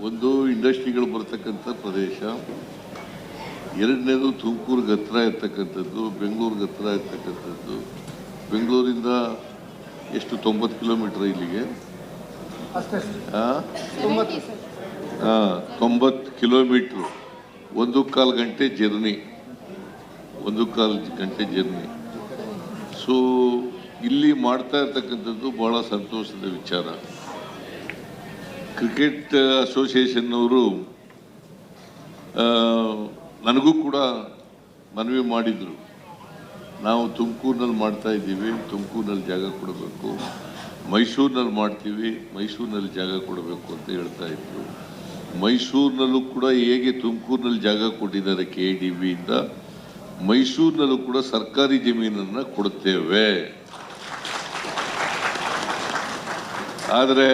ಒಂದು ಇಂಡಸ್ಟ್ರಿಗಳು ಬರ್ತಕ್ಕಂಥ ಪ್ರದೇಶ ಎರಡನೇದು ತುಮಕೂರಿಗೆ ಹತ್ರ ಇರ್ತಕ್ಕಂಥದ್ದು ಬೆಂಗಳೂರಿಗೆ ಹತ್ರ ಇರ್ತಕ್ಕಂಥದ್ದು. ಬೆಂಗಳೂರಿಂದ ಎಷ್ಟು? ತೊಂಬತ್ತು ಕಿಲೋಮೀಟ್ರ್ ಇಲ್ಲಿಗೆ. ಆ, ತೊಂಬತ್ತು ಕಿಲೋಮೀಟ್ರು. ಒಂದು ಕಾಲು ಗಂಟೆ ಜರ್ನಿ. ಒಂದು ಕಾಲು ಗಂಟೆ ಜರ್ನಿ. ಸೊ ಇಲ್ಲಿ ಮಾಡ್ತಾ ಇರ್ತಕ್ಕಂಥದ್ದು ಭಾಳ ಸಂತೋಷದ ವಿಚಾರ. ಕ್ರಿಕೆಟ್ ಅಸೋಸಿಯೇಷನ್ನವರು ನನಗೂ ಕೂಡ ಮನವಿ ಮಾಡಿದರು. ನಾವು ತುಮಕೂರಿನಲ್ಲಿ ಮಾಡ್ತಾ ಇದ್ದೀವಿ, ತುಮಕೂರಿನಲ್ಲಿ ಜಾಗ ಕೊಡಬೇಕು, ಮೈಸೂರಿನಲ್ಲಿ ಮಾಡ್ತೀವಿ, ಮೈಸೂರಿನಲ್ಲಿ ಜಾಗ ಕೊಡಬೇಕು ಅಂತ ಹೇಳ್ತಾ ಇದ್ರು. ಮೈಸೂರಿನಲ್ಲೂ ಕೂಡ ಹೇಗೆ ತುಮಕೂರಿನಲ್ಲಿ ಜಾಗ ಕೊಟ್ಟಿದ್ದಾರೆ ಕೆ ಡಿ ಬಿಯಿಂದ, ಮೈಸೂರಿನಲ್ಲೂ ಕೂಡ ಸರ್ಕಾರಿ ಜಮೀನನ್ನು ಕೊಡುತ್ತೇವೆ ಆದರೆ